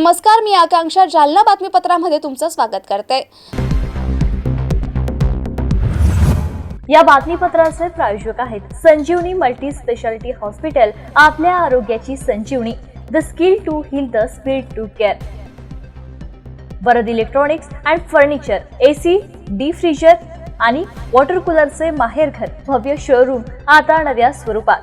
नमस्कार मी आकांक्षा. जालना बातमीपत्रामध्ये तुमचं स्वागत करते. या बातमीपत्राचे प्रायोजक आहेत संजीवनी मल्टी स्पेशालिटी हॉस्पिटल आपल्या आरोग्याची संजीवनी. The skill to heal the speed to care. Varad electronics and furniture AC D freezer आणि वॉटर कूलरचे माहेरघर भव्य शोरूम. आता नव्या स्वरूपात.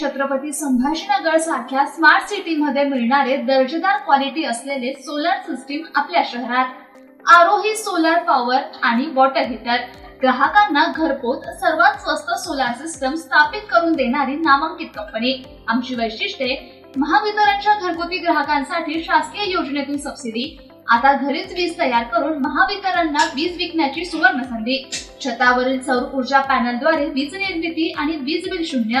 छत्रपती संभाजीनगर सारख्या स्मार्ट सिटीमध्ये मिळणारे दर्जेदार क्वालिटी असलेले सोलर सिस्टीम आपल्या शहरात. आरोही सोलर पॉवर आणि वॉटर हीटर ग्राहकांना घरपोच सर्वात स्वस्त सोलार सिस्टम स्थापित करून देणारी नामांकित कंपनी आमची वैशिष्ट्ये महावितरणच्या घरगुती ग्राहकांसाठी शासकीय योजनेतून सबसिडी आता घरीच वीज तयार करून महावितरणला वीज विकण्याची सुवर्ण संधी. छतावरील सौर ऊर्जा पॅनलद्वारे वीज निर्मिती आणि वीज बिल शून्य.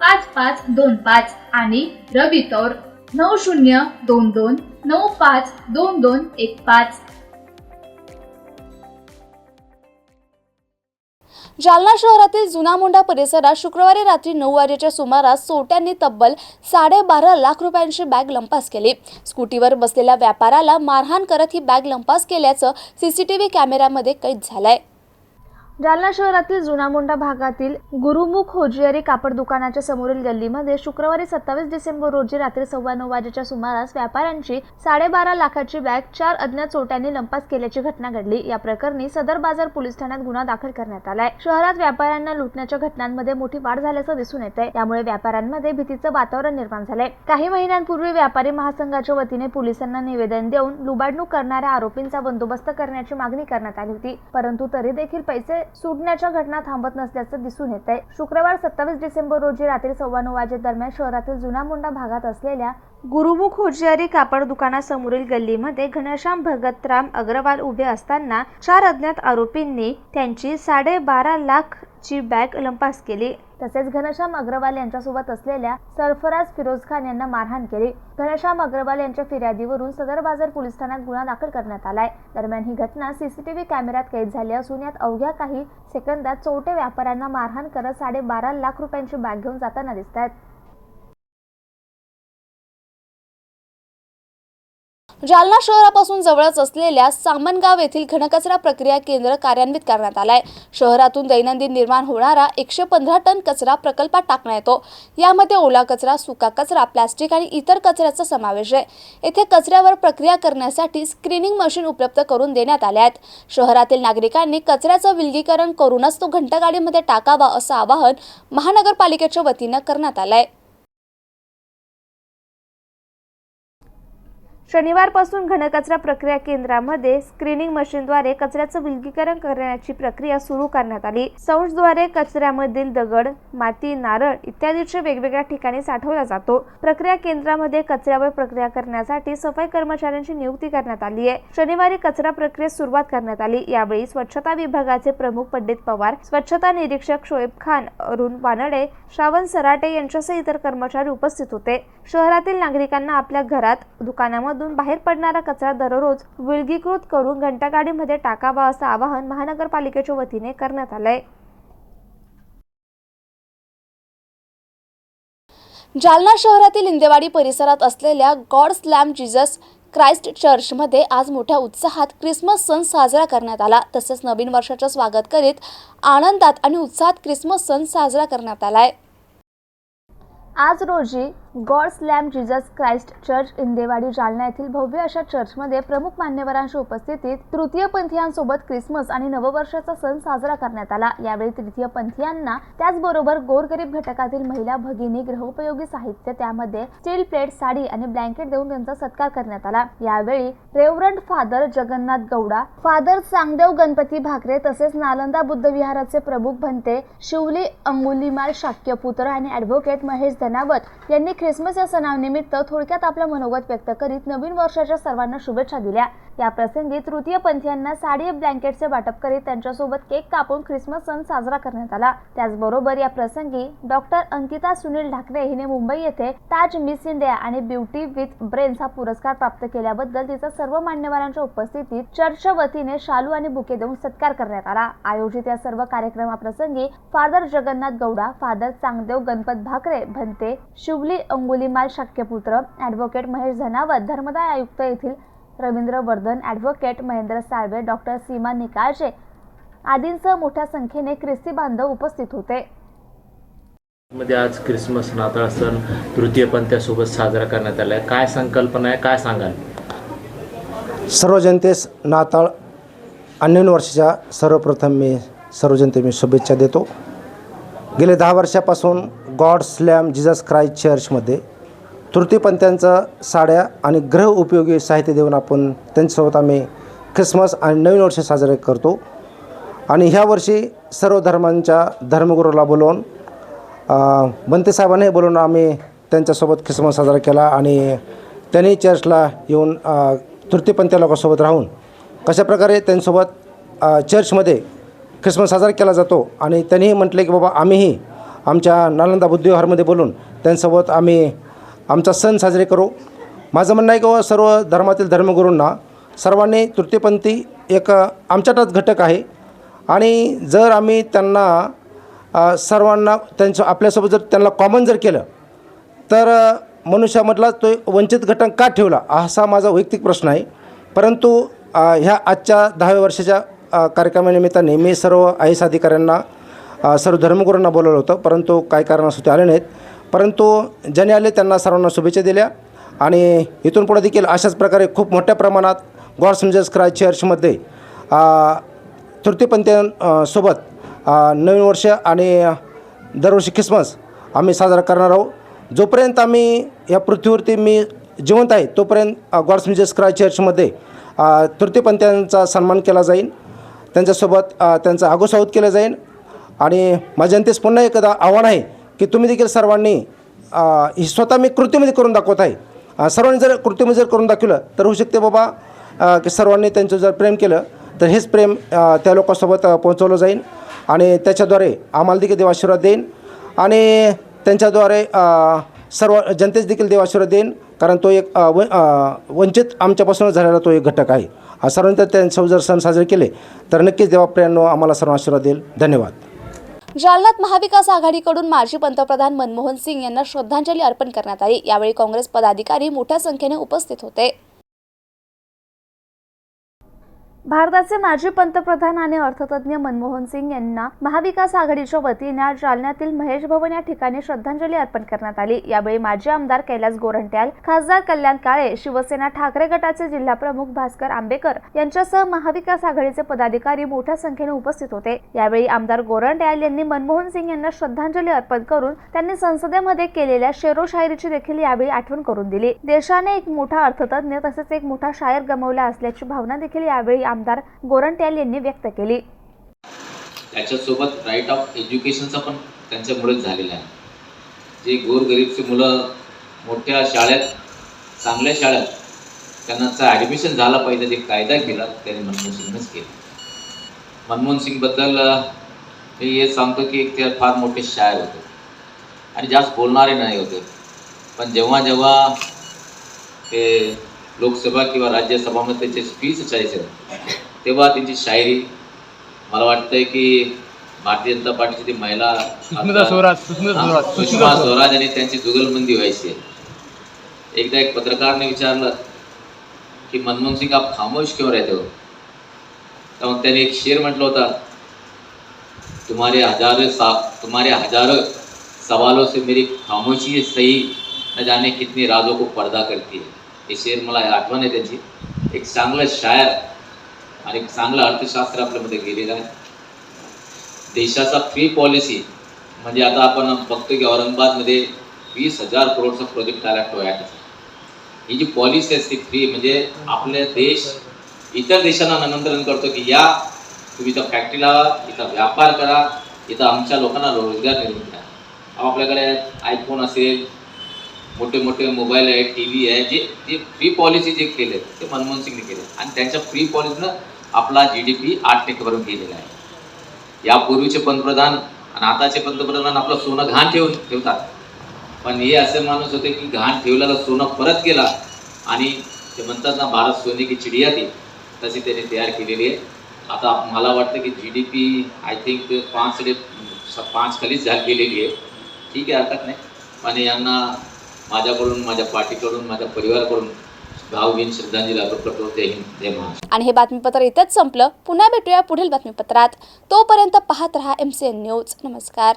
पाच पाच दोन पाच आणि रवी तौर नऊ शून्य दोन दोन नऊ पाच दोन दोन एक पाच. जालना शहरातील जुना मोंडा परिसरात शुक्रवारी रात्री नऊ वाजेच्या सुमारास चोरट्यांनी तब्बल साडेबारा लाख रुपयांची बॅग लंपास केली. स्कूटीवर बसलेल्या व्यापाराला मारहाण करत ही बॅग लंपास केल्याचं सीसीटीव्ही कॅमेऱ्यामध्ये कैद झालंय. जालना शहरातील जुना मोंडा भागातील गुरुमुख होजियरी कापड दुकानाच्या समोरील गल्लीमध्ये शुक्रवारी सत्तावीस डिसेंबर रोजी रात्री सव्वा नऊ वाजेच्या सुमारास व्यापाऱ्यांची साडेबारा लाखाची बॅग चार अज्ञात चोट्यांनी लंपास केल्याची घटना घडली. या प्रकरणी सदर बाजार पोलीस ठाण्यात गुन्हा दाखल करण्यात आलाय. शहरात व्यापाऱ्यांना लुटण्याच्या घटनांमध्ये मोठी वाढ झाल्याचं दिसून येत आहे त्यामुळे व्यापाऱ्यांमध्ये भीतीचं वातावरण निर्माण झालंय. काही महिन्यांपूर्वी व्यापारी महासंघाच्या वतीने पोलिसांना निवेदन देऊन लुबाडणूक करणाऱ्या आरोपींचा बंदोबस्त करण्याची मागणी करण्यात आली होती. परंतु तरी देखील पैसे सुटण्याच्या घटना थांबत नसल्याचं दिसून येत आहे शुक्रवार सत्तावीस डिसेंबर रोजी रात्री सव्वा नऊ वाजे दरम्यान शहरातील जुना मुंडा भागात असलेल्या गुरुमुख होजियारी कापड दुकानासमोरील गल्लीमध्ये घनश्याम भगतराम अग्रवाल उभे असताना चार अज्ञात आरोपींनी त्यांची साडेबारा लाख ची बॅग लंपास केली. तसेच घनश्याम अग्रवाल यांच्यासोबत असलेल्या सरफराज फिरोज खान यांना मारहाण केली. घनश्याम अग्रवाल यांच्या फिर्यादीवरून सदर बाजार पोलीस ठाण्यात गुन्हा दाखल करण्यात आलाय. दरम्यान ही घटना सीसीटीव्ही कॅमेऱ्यात कैद झाली असून यात अवघ्या काही सेकंदात चोरटे व्यापाऱ्यांना मारहाण करत साडेबारा लाख रुपयांची बॅग घेऊन जाताना दिसत आहेत. जालना शहरापासून जवळच असलेल्या सामनगाव येथील घनकचरा प्रक्रिया केंद्र कार्यान्वित करण्यात आलाय. शहरातून दैनंदिन निर्माण होणारा एकशे पंधरा टन कचरा प्रकल्पात टाकण्यात येतो. यामध्ये ओला कचरा सुका कचरा प्लास्टिक आणि इतर कचऱ्याचा समावेश आहे. येथे कचऱ्यावर प्रक्रिया करण्यासाठी स्क्रीनिंग मशीन उपलब्ध करून देण्यात आल्या आहेत. शहरातील नागरिकांनी कचऱ्याचं विलगीकरण करूनच तो घंटागाडीमध्ये टाकावा असं आवाहन महानगरपालिकेच्या वतीनं करण्यात आलंय. शनिवारपासून घनकचरा प्रक्रिया केंद्रामध्ये स्क्रीनिंग मशीनद्वारे कचऱ्याचं विलगीकरण करण्याची प्रक्रिया सुरू करण्यात आली. संस्थद्वारे कचऱ्यामधील दगड माती नारळ इत्यादीचे वेगवेगळ्या ठिकाणी साठवला जातो. प्रक्रिया केंद्रामध्ये कचऱ्यावर प्रक्रिया करण्यासाठी सफाई कर्मचाऱ्यांची नियुक्ती करण्यात आली आहे. शनिवारी कचरा प्रक्रियेस सुरुवात करण्यात आली. यावेळी स्वच्छता विभागाचे प्रमुख पंडित पवार स्वच्छता निरीक्षक शोएब खान अरुण वानडे श्रावण सराटे यांच्यासह इतर कर्मचारी उपस्थित होते. शहरातील नागरिकांना आपल्या घरात दुकानामधून बाहेर पडणारा कचरा दररोज विलगीकृत करून घंटागाडीमध्ये टाकावा असं आवाहन महानगरपालिकेच्या वतीने करण्यात आलंय. जालना शहरातील इंदेवाडी परिसरात असलेल्या गॉड स्लॅम जिजस क्राइस्ट चर्चमध्ये आज मोठ्या उत्साहात क्रिसमस सण साजरा करण्यात आला. तसेच नवीन वर्षाचं स्वागत करीत आनंदात आणि उत्साहात क्रिसमस सण साजरा करण्यात आलाय. आज रोजी God slam Jesus Christ church Indewadi Jalna येथील भव्य अशा चर्चमध्ये प्रमुख मान्यवरांच्या उपस्थितीत तृतीयपंथीयांसोबत क्रिसमस आणि नववर्षाचा सण साजरा करण्यात आला. यावेळी तृतीयपंथीयांना त्याचबरोबर गोरगरीब घटकातील महिला भगिनी गृहोपयोगी साहित्य त्यामध्ये स्टील प्लेट साडी आणि ब्लँकेट देऊन त्यांचा सत्कार करण्यात आला. यावेळी reverend father Jagannath Gowda father Changdev Ganpati Bhakare तसेच नालंदा बुद्ध विहाराचे प्रमुख भंते शिवली अंगुलीमाल शाक्यपुत्र आणि ॲडव्होकेट महेश धनावत यांनी ख्रिसमस या सणानिमित्त थोडक्यात आपलं मनोगत व्यक्त करीत नवीन वर्षाच्या सर्वांना शुभेच्छा दिल्या. या प्रसंगी तृतीयपंथीयांना साडी ब्लँकेटचे वाटप करीत त्यांच्यासोबत केक कापून ख्रिसमस सण साजरा करण्यात आला. त्याचबरोबर या प्रसंगी डॉक्टर अंकिता सुनील ढाकरे हिने मुंबई येथे ताज मिस इंडिया आणि ब्युटी विथ ब्रेन्स हा पुरस्कार प्राप्त केल्याबद्दल तिचा सर्व मान्यवरांच्या उपस्थितीत चर्चच्या वतीने शालू आणि बुके देऊन सत्कार करण्यात आला. आयोजित या सर्व कार्यक्रमाप्रसंगी father Jagannath Gowda father Changdev Ganpat Bhakare Bhante Shivli Angulimal Shakyaputra advocate Mahesh Dhanawat धर्मदाय आयुक्त येथील रवींद्र वर्धन ॲडव्होकेट महेंद्र साळवे डॉक्टर सीमा निकाळजे आदींसह मोठ्या संख्येने ख्रिस्ती बांधव उपस्थित होते. मध्ये आज क्रिसमस नाताळ सण तृतीयपंथ्यासोबत साजरा करण्यात आला आहे काय संकल्पना आहे? काय सांगाल? सर्व जनतेस नाताळ आणि नवीन वर्षाच्या सर्वप्रथम मी सर्व जनते मी शुभेच्छा देतो. गेले दहा वर्षापासून गॉड स्लॅम जिजस क्राईस्ट चर्चमध्ये. तृतीयपंथ्यांचं साड्या आणि ग्रह उपयोगी साहित्य देऊन आपण त्यांच्यासोबत आम्ही ख्रिसमस आणि नवीन वर्ष साजरे करतो. आणि ह्या वर्षी सर्व धर्मांच्या धर्मगुरूला बोलवून बंतेसाहेबांनाही बोलवून आम्ही त्यांच्यासोबत ख्रिसमस साजरा केला आणि त्यांनी चर्चला येऊन अ, लोकांसोबत राहून कशाप्रकारे त्यांच्यासोबत चर्चमध्ये ख्रिसमस साजरा केला जातो. आणि त्यांनीही म्हटले की बाबा आम्हीही आमच्या नालंदा बुद्धिविहारमध्ये बोलून त्यांच्यासोबत आम्ही आमचा सण साजरे करू. माझं म्हणणं आहे की हो, सर्व धर्मातील धर्मगुरूंना सर्वांनी तृतीयपंथी एक आमच्यातच घटक आहे. आणि जर आम्ही त्यांना सर्वांना त्यांचं आपल्यासोबत जर त्यांना कॉमन जर केलं तर मनुष्यामधला तो एक वंचित घटक का ठेवला? असा माझा वैयक्तिक प्रश्न आहे. परंतु ह्या आजच्या दहाव्या वर्षाच्या कार्यक्रमानिमित्ताने मी सर्व आय एस अधिकाऱ्यांना सर्व धर्मगुरूंना बोलवलं होतं परंतु काही कारणास्तव ते आले नाहीत. परंतु ज्याने आले त्यांना सर्वांना शुभेच्छा दिल्या आणि इथून पुढे देखील अशाच प्रकारे खूप मोठ्या प्रमाणात गॉड समजस क्राय चर्चमध्ये अ, तृतीयपंथीयांसोबत नवीन वर्ष आणि दरवर्षी ख्रिसमस आम्ही साजरा करणार आहोत. जोपर्यंत आम्ही या पृथ्वीवरती मी जिवंत आहे तोपर्यंत गॉड मिजेस क्राय चर्चमध्ये तृतीयपंथीयांचा सन्मान केला जाईल त्यांच्यासोबत त्यांचा आगोसावत केला जाईल आणि माझ्या जनतेस पुन्हा एकदा आव्हान आहे की तुम्ही देखील सर्वांनी ही स्वतः मी कृतीमध्ये करून दाखवत आहे. सर्वांनी जर कृतीमध्ये जर करून दाखवलं तर होऊ शकते बाबा की सर्वांनी त्यांचं जर प्रेम केलं तर हेच प्रेम त्या लोकांसोबत पोहोचवलं जाईल आणि त्याच्याद्वारे आम्हाला देखील देव आशीर्वाद देईन आणि त्यांच्याद्वारे सर्व जनतेस देखील देव आशीर्वाद देईन. कारण तो एक व वंचित आमच्यापासूनच झालेला तो एक घटक आहे. सर्वांनी तर त्यांच्यासोबत जर सण साजरे केले तर नक्कीच देवाप्रियांनो आम्हाला सर्व आशीर्वाद देईल. धन्यवाद. जालन्यात महाविकास आघाडीकडून माजी पंतप्रधान मनमोहन सिंग यांना श्रद्धांजली अर्पण करण्यात आली. यावेळी काँग्रेस पदाधिकारी मोठ्या संख्येने उपस्थित होते. भारताचे माजी पंतप्रधान आणि अर्थतज्ञ मनमोहन सिंग यांना महाविकास आघाडीच्या वतीने आज जालन्यातील महेश भवन या ठिकाणी श्रद्धांजली अर्पण करण्यात आली. यावेळी माजी आमदार कैलास गोरंट्याल खासदार कल्याण काळे शिवसेना ठाकरे गटाचे जिल्हा प्रमुख भास्कर आंबेकर यांच्यासह महाविकास आघाडीचे पदाधिकारी मोठ्या संख्येने उपस्थित होते. यावेळी आमदार गोरंट्याल यांनी मनमोहन सिंग यांना श्रद्धांजली अर्पण करून त्यांनी संसदेमध्ये केलेल्या शेरोशायरीची देखील यावेळी आठवण करून दिली. देशाने एक मोठा अर्थतज्ञ तसेच एक मोठा शायर गमावला असल्याची भावना देखील यावेळी आमदार गोरंट्याल यांनी व्यक्त केली. त्याच्यासोबत राईट ऑफ एज्युकेशनचा पण त्यांच्यामुळेच झालेला आहे. जे गोरगरीबची मुलं मोठ्या शाळेत चांगल्या शाळेत त्यांना ॲडमिशन झाला पाहिजे जे कायदा केला त्याने मनमोहन सिंगनेच केला. मनमोहन सिंगबद्दल मी हे सांगतो की एक ते फार मोठे शायर होते. आणि जास्त बोलणारे नाही होते. पण जेव्हा जेव्हा ते लोकसभा किंवा राज्यसभामध्ये त्याचे स्पीच असायचे. तेव्हा त्यांची शायरी मला वाटतंय की भारतीय जनता पार्टीची ती महिला सुषमा स्वराज आणि त्यांची जुगलबंदी व्हायची. एकदा एक पत्रकारने विचारलं की मनमोहन सिंग आप खामोश क्यों रहते हो? तर मग त्याने एक शेर म्हटलं होता तुम्हारे हजारों सा तुम्हारे हजारों सवालों से मेरी खामोशी सही न जाने कितनी राजों को पर्दा करती है। हे शेर मला आठवण आहे त्याची. एक चांगलं शायर आणि एक चांगलं अर्थशास्त्र आपल्यामध्ये गेलेलं आहे. देशाचा फ्री पॉलिसी म्हणजे आता आपण बघतो की औरंगाबादमध्ये वीस हजार करोडचा प्रोजेक्ट आला टोयॅटाचा ही जी पॉलिसी असते फ्री म्हणजे आपले देश इतर देशांना निमंत्रण करतो की या तुम्ही इथं फॅक्टरी लावा इथं व्यापार करा इथं आमच्या लोकांना रोजगार निर्मित करा. आपल्याकडे आयफोन असेल मोठे मोठे मोबाईल आहे टी व्ही आहे जे जे फ्री पॉलिसी जे केले ते मनमोहन सिंगने केले. आणि त्यांच्या फ्री पॉलिसीनं आपला जी डी पी आठ टक्केपर्यंत गेलेला आहे. यापूर्वीचे पंतप्रधान आणि आताचे पंतप्रधान आपलं सोनं घाण ठेवून ठेवतात. पण हे असे माणूस होते की घाण ठेवलेला सोनं परत केला आणि ते म्हणतात ना भारत सोने की चिडिया ती. तशी त्यांनी तयार केलेली आहे. आता मला वाटतं की G D P I think पाच पाच खालीच झाली गेलेली आहे. ठीक आहे हरकत नाही. पण यांना माझ्याकडून माझ्या पार्टीकडून माझ्या परिवाराकडून भावभीन श्रद्धांजली अर्पण करतो. जय हिंद जय महाराष्ट्र. आणि हे बातमीपत्र इथंच संपलं. पुन्हा भेटूया पुढील बातमीपत्रात. तोपर्यंत पाहत रहा एम सी एन न्यूज नमस्कार.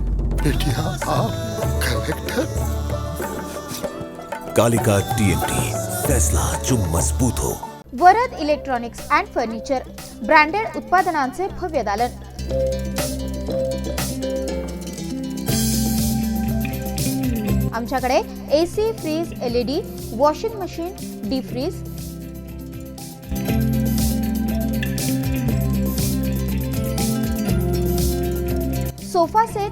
बेटिया आप कलेक्टर कालिका टीएमटी फैसला जो मजबूत हो। Varad electronics and furniture branded उत्पादनांचे भव्य दालन। आमच्याकडे A C fridge L E D washing machine D fridge sofa set